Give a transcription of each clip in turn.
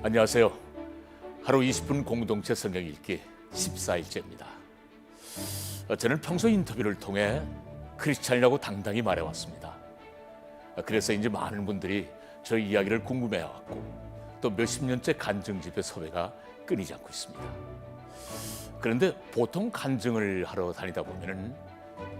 안녕하세요. 하루 20분 공동체 성경 읽기 14일째입니다. 어, 저는 평소 인터뷰를 통해 크리스찬이라고 당당히 말해왔습니다. 어, 그래서 이제 많은 분들이 저희 이야기를 궁금해해왔고 또 몇십 년째 간증 집회 섭외가 끊이지 않고 있습니다. 그런데 보통 간증을 하러 다니다 보면은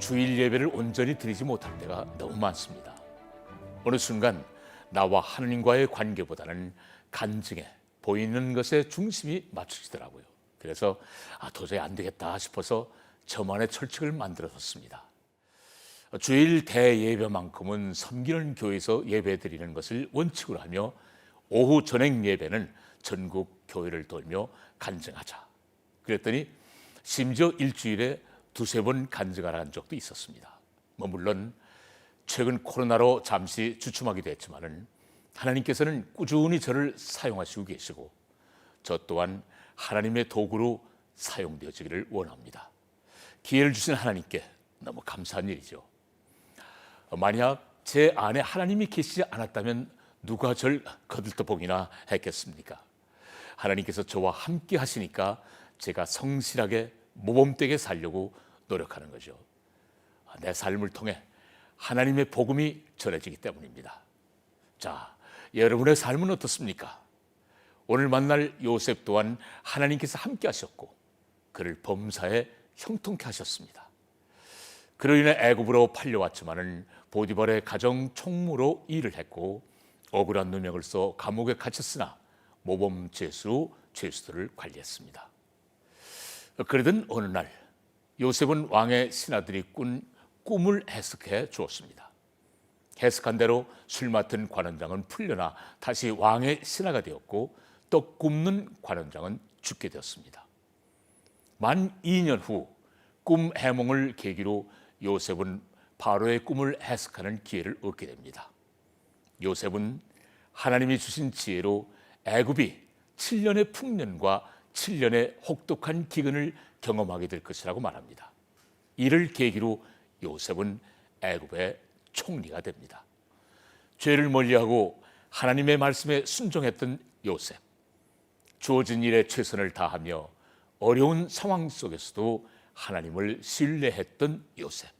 주일 예배를 온전히 드리지 못할 때가 너무 많습니다. 어느 순간 나와 하느님과의 관계보다는 간증에 보이는 것에 중심이 맞춰지더라고요. 그래서 아, 도저히 안 되겠다 싶어서 저만의 철칙을 만들어뒀습니다. 주일 대예배만큼은 섬기는 교회에서 예배 드리는 것을 원칙으로 하며 오후 전행 예배는 전국 교회를 돌며 간증하자. 그랬더니 심지어 일주일에 두세 번 간증하라는 적도 있었습니다. 뭐 물론 최근 코로나로 잠시 주춤하기도 했지만은 하나님께서는 꾸준히 저를 사용하시고 계시고 저 또한 하나님의 도구로 사용되어지기를 원합니다. 기회를 주신 하나님께 너무 감사한 일이죠. 만약 제 안에 하나님이 계시지 않았다면 누가 절 거들떠보기나 했겠습니까? 하나님께서 저와 함께 하시니까 제가 성실하게 모범되게 살려고 노력하는 거죠. 내 삶을 통해 하나님의 복음이 전해지기 때문입니다. 자, 여러분의 삶은 어떻습니까? 오늘 만날 요셉 또한 하나님께서 함께 하셨고 그를 범사에 형통케 하셨습니다. 그로 인해 애굽으로 팔려왔지만은 보디발의 가정 총무로 일을 했고 억울한 누명을 써 감옥에 갇혔으나 모범 죄수로 죄수들을 관리했습니다. 그러던 어느 날 요셉은 왕의 신하들이 꾼 꿈을 해석해 주었습니다. 해석한 대로 술 맡은 관원장은 풀려나 다시 왕의 신하가 되었고 떡 굽는 관원장은 죽게 되었습니다. 만 2년 후 꿈 해몽을 계기로 요셉은 바로의 꿈을 해석하는 기회를 얻게 됩니다. 요셉은 하나님이 주신 지혜로 애굽이 7년의 풍년과 7년의 혹독한 기근을 경험하게 될 것이라고 말합니다. 이를 계기로 요셉은 애굽의 총리가 됩니다. 죄를 멀리하고 하나님의 말씀에 순종했던 요셉. 주어진 일에 최선을 다하며 어려운 상황 속에서도 하나님을 신뢰했던 요셉.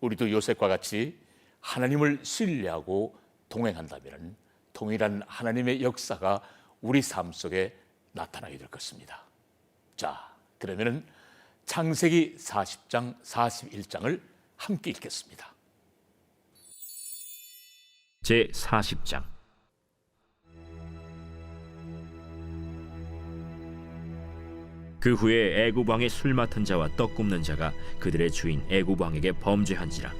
우리도 요셉과 같이 하나님을 신뢰하고 동행한다면 동일한 하나님의 역사가 우리 삶 속에 나타나게 될 것입니다. 자, 그러면은 창세기 40장, 41장을 함께 읽겠습니다. 제 40장. 그 후에 애굽 왕의 술 맡은 자와 떡 굽는 자가 그들의 주인 애굽 왕에게 범죄한지라.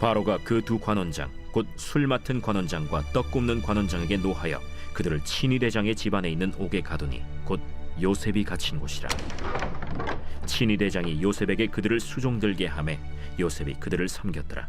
바로가 그 두 관원장 곧 술 맡은 관원장과 떡 굽는 관원장에게 노하여 그들을 친위 대장의 집안에 있는 옥에 가두니 곧 요셉이 갇힌 곳이라. 친위 대장이 요셉에게 그들을 수종들게 하매 요셉이 그들을 섬겼더라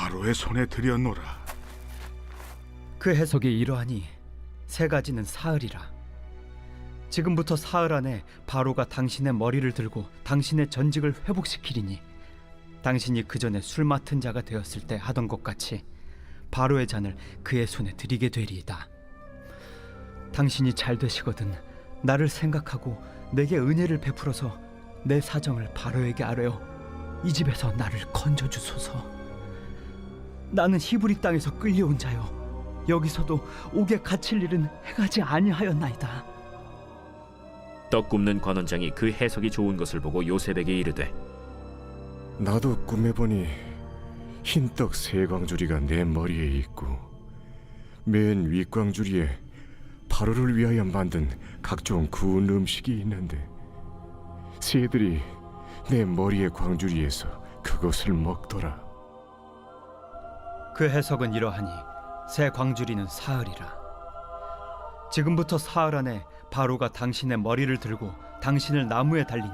바로의 손에 들여놓으라. 그 해석이 이러하니 세 가지는 사흘이라. 지금부터 사흘 안에 바로가 당신의 머리를 들고 당신의 전직을 회복시키리니 당신이 그 전에 술 맡은 자가 되었을 때 하던 것 같이 바로의 잔을 그의 손에 드리게 되리이다. 당신이 잘 되시거든 나를 생각하고 내게 은혜를 베풀어서 내 사정을 바로에게 아뢰어 이 집에서 나를 건져 주소서. 나는 히브리 땅에서 끌려온 자요 여기서도 옥에 갇힐 일은 행하지 아니하였나이다. 떡 굽는 관원장이 그 해석이 좋은 것을 보고 요셉에게 이르되 나도 꿈에 보니 흰 떡 세 광주리가 내 머리에 있고 맨 윗광주리에 바로를 위하여 만든 각종 구운 음식이 있는데 새들이 내 머리의 광주리에서 그것을 먹더라. 그 해석은 이러하니 새 광주리는 사흘이라. 지금부터 사흘 안에 바로가 당신의 머리를 들고 당신을 나무에 달리니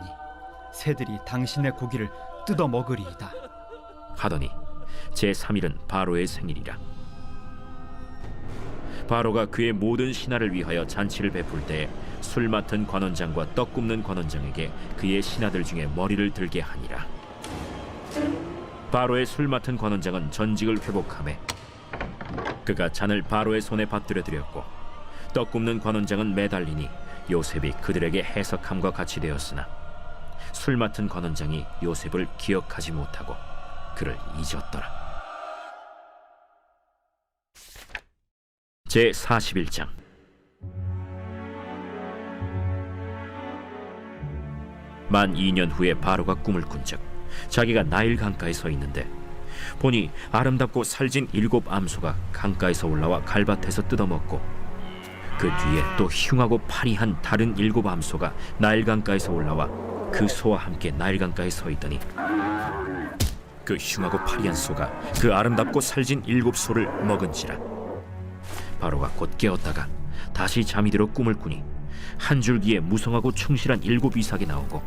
새들이 당신의 고기를 뜯어 먹으리이다. 하더니 제 3일은 바로의 생일이라 바로가 그의 모든 신하를 위하여 잔치를 베풀 때 술 맡은 관원장과 떡 굽는 관원장에게 그의 신하들 중에 머리를 들게 하니라 바로의 술 맡은 관원장은 전직을 회복하매 그가 잔을 바로의 손에 받들어 드렸고 떡 굽는 관원장은 매달리니 요셉이 그들에게 해석함과 같이 되었으나 술 맡은 관원장이 요셉을 기억하지 못하고 그를 잊었더라. 제 41장 만 2년 후에 바로가 꿈을 꾼즉 자기가 나일 강가에 서 있는데 보니 아름답고 살진 일곱 암소가 강가에서 올라와 갈밭에서 뜯어먹고 그 뒤에 또 흉하고 파리한 다른 일곱 암소가 나일 강가에서 올라와 그 소와 함께 나일 강가에 서 있더니 그 흉하고 파리한 소가 그 아름답고 살진 일곱 소를 먹은지라. 바로가 곧 깨었다가 다시 잠이 들어 꿈을 꾸니 한 줄기에 무성하고 충실한 일곱 이삭이 나오고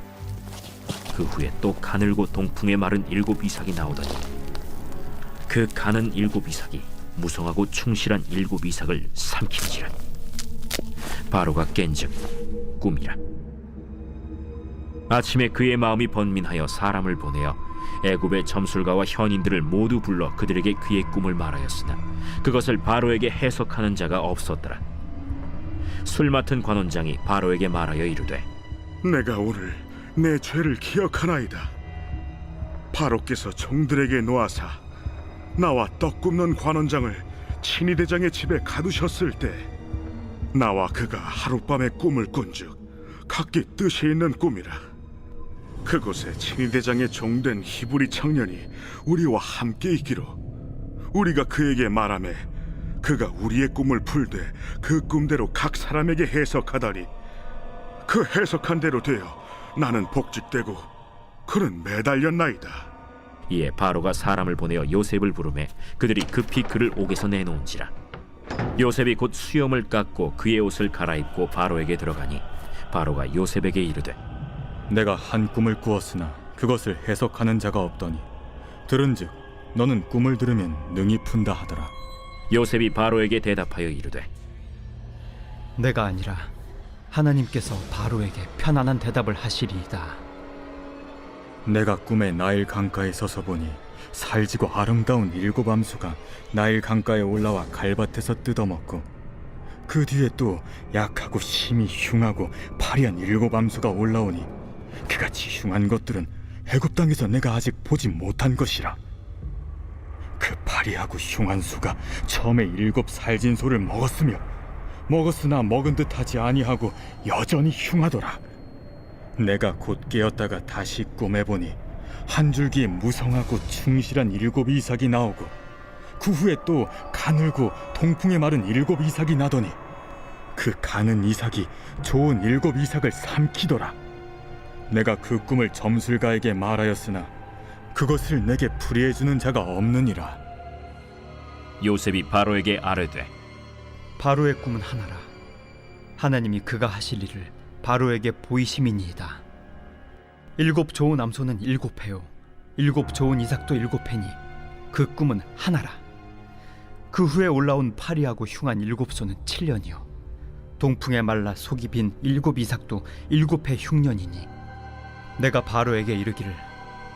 그 후에 또 가늘고 동풍에 마른 일곱 이삭이 나오더니 그 가는 일곱 이삭이 무성하고 충실한 일곱 이삭을 삼킨지라 바로가 깬즉 꿈이라 아침에 그의 마음이 번민하여 사람을 보내어 애굽의 점술가와 현인들을 모두 불러 그들에게 그의 꿈을 말하였으나 그것을 바로에게 해석하는 자가 없었더라. 술 맡은 관원장이 바로에게 말하여 이르되 내가 오늘 내 죄를 기억하나이다. 바로께서 종들에게 놓아사 나와 떡 굽는 관원장을 친위 대장의 집에 가두셨을 때 나와 그가 하룻밤에 꿈을 꾼즉 각기 뜻이 있는 꿈이라. 그곳에 친위 대장의 종된 히브리 청년이 우리와 함께 있기로 우리가 그에게 말하매 그가 우리의 꿈을 풀되 그 꿈대로 각 사람에게 해석하다니 그 해석한 대로 되어 나는 복직되고 그는 매달렸나이다. 이에 바로가 사람을 보내어 요셉을 부르매 그들이 급히 그를 옥에서 내놓은지라 요셉이 곧 수염을 깎고 그의 옷을 갈아입고 바로에게 들어가니 바로가 요셉에게 이르되 내가 한 꿈을 꾸었으나 그것을 해석하는 자가 없더니 들은즉 너는 꿈을 들으면 능히 푼다 하더라 요셉이 바로에게 대답하여 이르되 내가 아니라 하나님께서 바로에게 편안한 대답을 하시리이다. 내가 꿈에 나일 강가에 서서 보니 살지고 아름다운 일곱 암수가 나일 강가에 올라와 갈밭에서 뜯어먹고 그 뒤에 또 약하고 심히 흉하고 파리한 일곱 암수가 올라오니 그같이 흉한 것들은 애굽 땅에서 내가 아직 보지 못한 것이라 그 파리하고 흉한 수가 처음에 일곱 살진 소를 먹었으며 먹었으나 먹은 듯하지 아니하고 여전히 흉하더라 내가 곧 깨었다가 다시 꿈에 보니 한 줄기에 무성하고 충실한 일곱 이삭이 나오고 그 후에 또 가늘고 동풍에 마른 일곱 이삭이 나더니 그 가는 이삭이 좋은 일곱 이삭을 삼키더라. 내가 그 꿈을 점술가에게 말하였으나 그것을 내게 풀이해 주는 자가 없느니라. 요셉이 바로에게 아뢰되 바로의 꿈은 하나라. 하나님이 그가 하실 일을 바로에게 보이심이니이다. 일곱 좋은 암소는 일곱 해요. 일곱 좋은 이삭도 일곱 해니 그 꿈은 하나라. 그 후에 올라온 파리하고 흉한 일곱 소는 칠년이요. 동풍에 말라 속이 빈 일곱 이삭도 일곱 해 흉년이니 내가 바로에게 이르기를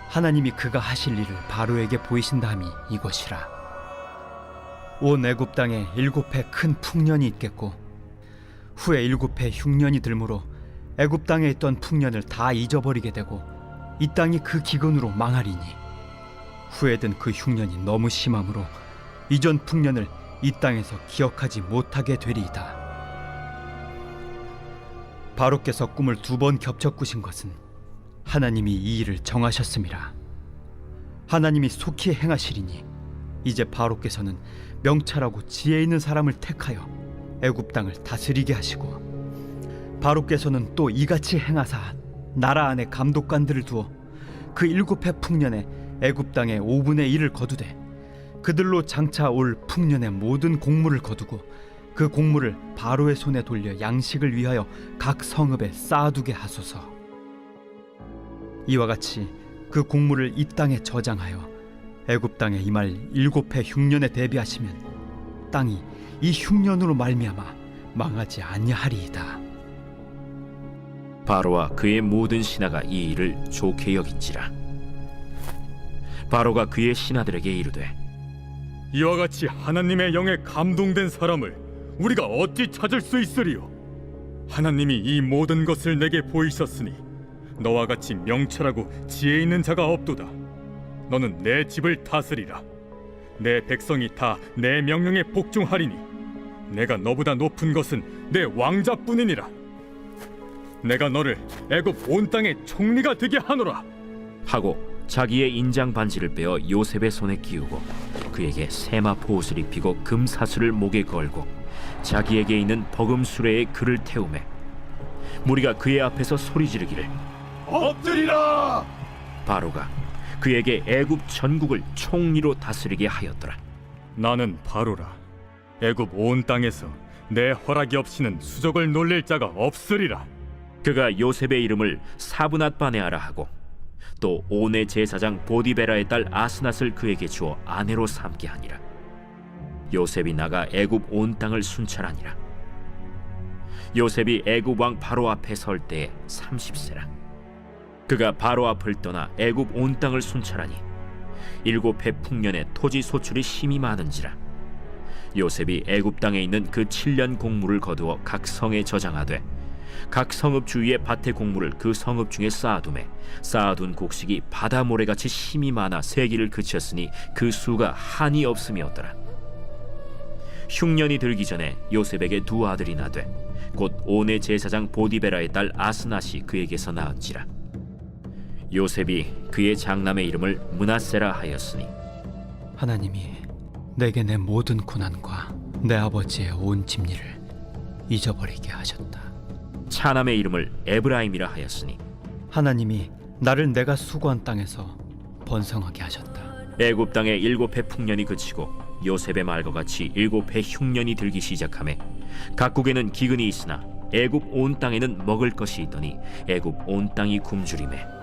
하나님이 그가 하실 일을 바로에게 보이신다 함이 이것이라. 온 애굽 땅에 일곱 해 큰 풍년이 있겠고 후에 일곱 해 흉년이 들므로 애굽 땅에 있던 풍년을 다 잊어버리게 되고 이 땅이 그 기근으로 망하리니 후에든 그 흉년이 너무 심함으로 이전 풍년을 이 땅에서 기억하지 못하게 되리이다. 바로께서 꿈을 두 번 겹쳐 꾸신 것은 하나님이 이 일을 정하셨습니다. 하나님이 속히 행하시리니 이제 바로께서는 명철하고 지혜 있는 사람을 택하여 애굽 땅을 다스리게 하시고 바로께서는 또 이같이 행하사 나라 안에 감독관들을 두어 그 일곱 해 풍년에 애굽 땅의 5분의 1을 거두되 그들로 장차 올 풍년의 모든 곡물을 거두고 그 곡물을 바로의 손에 돌려 양식을 위하여 각 성읍에 쌓아두게 하소서. 이와 같이 그 곡물을 이 땅에 저장하여 애굽 땅에 임할 일곱 해 흉년에 대비하시면 땅이 이 흉년으로 말미암아 망하지 아니하리이다. 바로와 그의 모든 신하가 이 일을 좋게 여긴지라 바로가 그의 신하들에게 이르되 이와 같이 하나님의 영에 감동된 사람을 우리가 어찌 찾을 수 있으리요? 하나님이 이 모든 것을 내게 보이셨으니 너와 같이 명철하고 지혜 있는 자가 없도다. 너는 내 집을 다스리라. 내 백성이 다 내 명령에 복종하리니 내가 너보다 높은 것은 내 왕자뿐이니라. 내가 너를 애굽 온 땅의 총리가 되게 하노라. 하고 자기의 인장 반지를 빼어 요셉의 손에 끼우고 그에게 세마포 옷을 입히고 금 사슬을 목에 걸고 자기에게 있는 버금 수레에 그를 태우매 무리가 그의 앞에서 소리 지르기를 엎드리라! 바로가 그에게 애굽 전국을 총리로 다스리게 하였더라 나는 바로라. 애굽 온 땅에서 내 허락이 없이는 수족을 놀릴 자가 없으리라. 그가 요셉의 이름을 사브낫 바네아라 하고 또 온의 제사장 보디베라의 딸 아스낫을 그에게 주어 아내로 삼게 하니라 요셉이 나가 애굽 온 땅을 순찰하니라 요셉이 애굽 왕 바로 앞에 설 때에 30세라 그가 바로 앞을 떠나 애굽 온 땅을 순찰하니 일곱 해 풍년에 토지 소출이 심히 많은지라. 요셉이 애굽 땅에 있는 그 7년 곡물을 거두어 각 성에 저장하되 각 성읍 주위의 밭의 곡물을 그 성읍 중에 쌓아두매 쌓아둔 곡식이 바다 모래같이 심이 많아 세기를 그쳤으니 그 수가 한이 없음이었더라. 흉년이 들기 전에 요셉에게 두 아들이 나되 곧 온의 제사장 보디베라의 딸 아스낫이 그에게서 낳은지라 요셉이 그의 장남의 이름을 문하세라 하였으니 하나님이 내게 내 모든 고난과 내 아버지의 온 집리를 잊어버리게 하셨다. 차남의 이름을 에브라임이라 하였으니 하나님이 나를 내가 수고한 땅에서 번성하게 하셨다. 애굽 땅에 일곱 해 풍년이 그치고 요셉의 말과 같이 일곱 해 흉년이 들기 시작하매 각국에는 기근이 있으나 애굽 온 땅에는 먹을 것이 있더니 애굽 온 땅이 굶주림에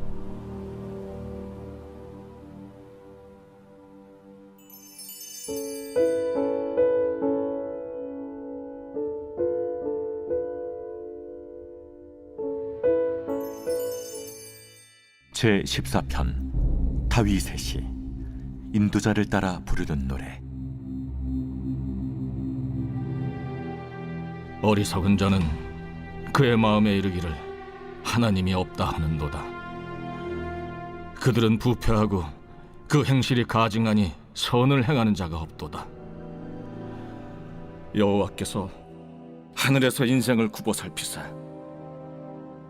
제 14편 다윗의 시 인도자를 따라 부르는 노래 어리석은 자는 그의 마음에 이르기를 하나님이 없다 하는도다. 그들은 부패하고 그 행실이 가증하니 선을 행하는 자가 없도다. 여호와께서 하늘에서 인생을 굽어 살피사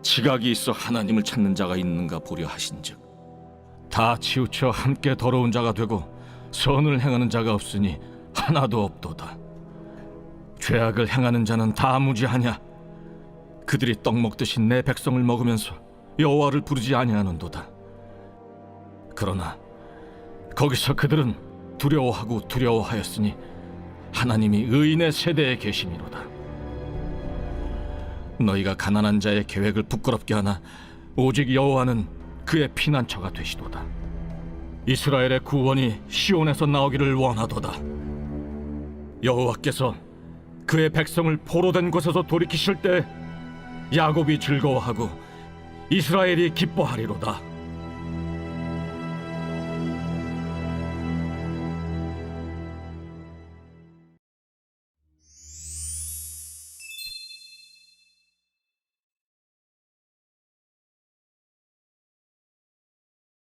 지각이 있어 하나님을 찾는 자가 있는가 보려 하신즉 다 치우쳐 함께 더러운 자가 되고 선을 행하는 자가 없으니 하나도 없도다. 죄악을 행하는 자는 다 무지하냐? 그들이 떡 먹듯이 내 백성을 먹으면서 여호와를 부르지 아니하는도다. 그러나 거기서 그들은 두려워하고 두려워하였으니 하나님이 의인의 세대에 계심이로다. 너희가 가난한 자의 계획을 부끄럽게 하나 오직 여호와는 그의 피난처가 되시도다. 이스라엘의 구원이 시온에서 나오기를 원하도다. 여호와께서 그의 백성을 포로된 곳에서 돌이키실 때 야곱이 즐거워하고 이스라엘이 기뻐하리로다